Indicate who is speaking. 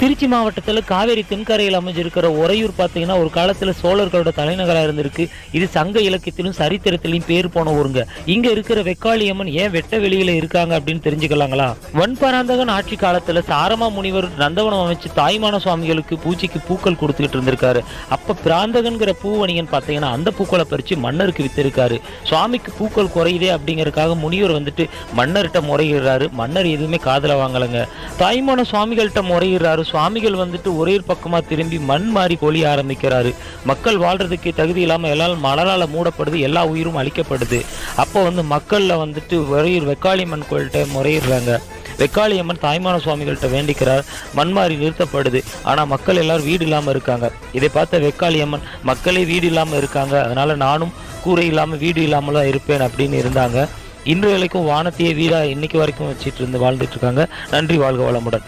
Speaker 1: திருச்சி மாவட்டத்தில் காவேரி தென்கரையில் அமைஞ்சிருக்கிற உறையூர் பார்த்தீங்கன்னா ஒரு காலத்தில் சோழர்களோட தலைநகராக இருந்திருக்கு. இது சங்க இலக்கியத்திலும் சரித்திரத்திலும் பேர் போன ஊருங்க. இங்க இருக்கிற வெக்காளியம்மன் ஏன் வெட்ட வெளியில இருக்காங்க அப்படின்னு தெரிஞ்சுக்கலாங்களா? வன்பராந்தகன் ஆட்சி காலத்தில் சாரமா முனிவர் நந்தவனம் அமைச்சு தாய்மான சுவாமிகளுக்கு பூஜைக்கு பூக்கள் கொடுத்துக்கிட்டு இருந்திருக்காரு. அப்ப பிராந்தகன்கிற பூவணிகன் பார்த்தீங்கன்னா அந்த பூக்களை பறிச்சு மன்னருக்கு வித்திருக்காரு. சுவாமிக்கு பூக்கள் குறையுதே அப்படிங்கிறதுக்காக முனிவர் வந்துட்டு மன்னர்கிட்ட முறையிடுறாரு. மன்னர் எதுவுமே காதல வாங்கலைங்க. தாய்மான சுவாமிகள்கிட்ட முறையிடுறாரு. சுவாமிகள் வந்துட்டு ஒரே பக்கமாக திரும்பி மண் மாறி பொழிய ஆரம்பிக்கிறாரு. மக்கள் வாழ்றதுக்கு தகுதி இல்லாமல் எல்லாம் மலரால் மூடப்படுது எல்லா உயிரும் அழிக்கப்படுது. அப்போ வந்து மக்களில் வந்துட்டு ஒரையூர் வெக்காளியம்மன் கோயில்கிட்ட முறையிடுறாங்க. வெக்காளியம்மன் தாய்மான சுவாமிகள்கிட்ட வேண்டிக்கிறார். மண்மாறி நிறுத்தப்படுது. ஆனால் மக்கள் எல்லாரும் வீடு இல்லாமல் இருக்காங்க. இதை பார்த்த வெக்காளியம்மன் மக்களே வீடு இல்லாமல் இருக்காங்க. அதனால நானும் கூரை இல்லாமல் வீடு இல்லாமல் தான் இருப்பேன் அப்படின்னு இருந்தாங்க. இன்று வரைக்கும் வானத்தையே வீடா இன்னைக்கு வரைக்கும் வச்சுட்டு இருந்து வாழ்ந்துட்டு இருக்காங்க. நன்றி வாழ்க வளமுடன்.